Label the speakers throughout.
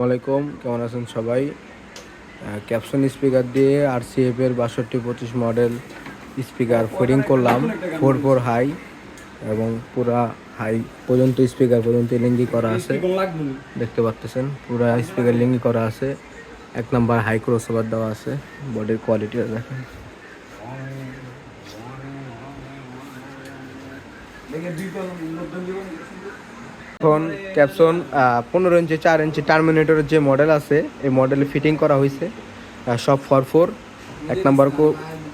Speaker 1: আসসালামাইকুম কেমন আছেন সবাই? ক্যাপসন স্পিকার দিয়ে আর সিএফ এর বাষট্টি পঁচিশ মডেল স্পিকার ফোরিং করলাম ফোর ফোর হাই এবং পুরা হাই পর্যন্ত স্পিকার পর্যন্ত লিঙ্গি করা আছে। দেখতে পাচ্ছেন পুরা স্পিকার লিঙ্গি করা আছে। এক নাম্বার হাই ক্রস ওভার দেওয়া আছে বডির কোয়ালিটি দেখেন। এখন ক্যাপসন পনেরো ইঞ্চি, চার ইঞ্চি টার্মিনেটরের যে মডেল আছে, এই মডেলে ফিটিং করা হয়েছে সব ফর ফোর এক নম্বর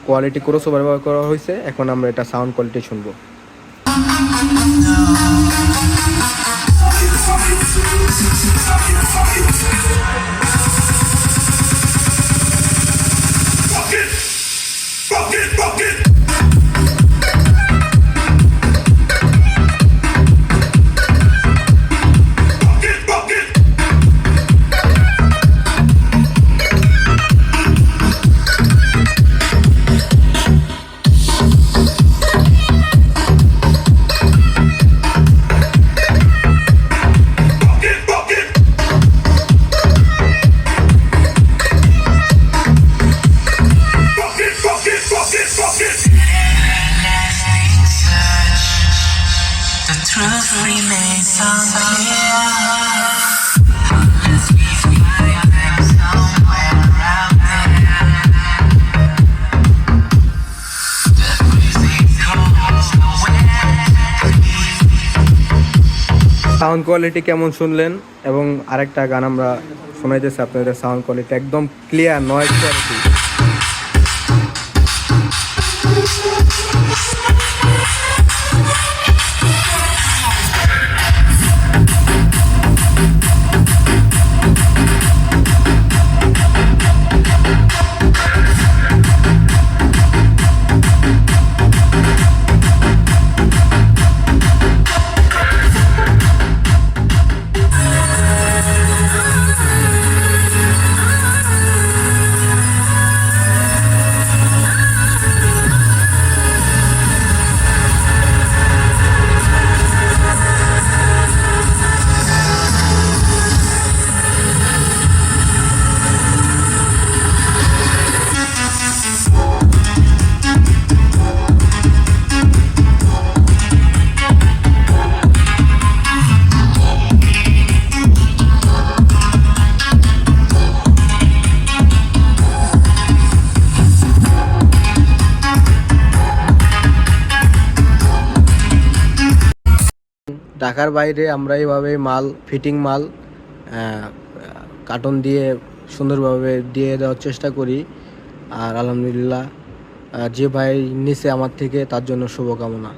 Speaker 1: কোয়ালিটি ক্রস ওভার ব্যবহার করা হয়েছে। এখন আমরা এটা সাউন্ড কোয়ালিটি শুনব। সাউন্ড কোয়ালিটি কেমন শুনলেন? এবং আরেকটা গান আমরা শোনাইতেছি, আপনাদের সাউন্ড কোয়ালিটি একদম ক্লিয়ার নয় কোয়ালিটি ঢাকার বাইরে আমরা এইভাবে মাল ফিটিং মাল কার্টন দিয়ে সুন্দরভাবে দিয়ে দেওয়ার চেষ্টা করি। আর আলহামদুলিল্লাহ যে ভাই নিচে আমার থেকে তার জন্য শুভকামনা।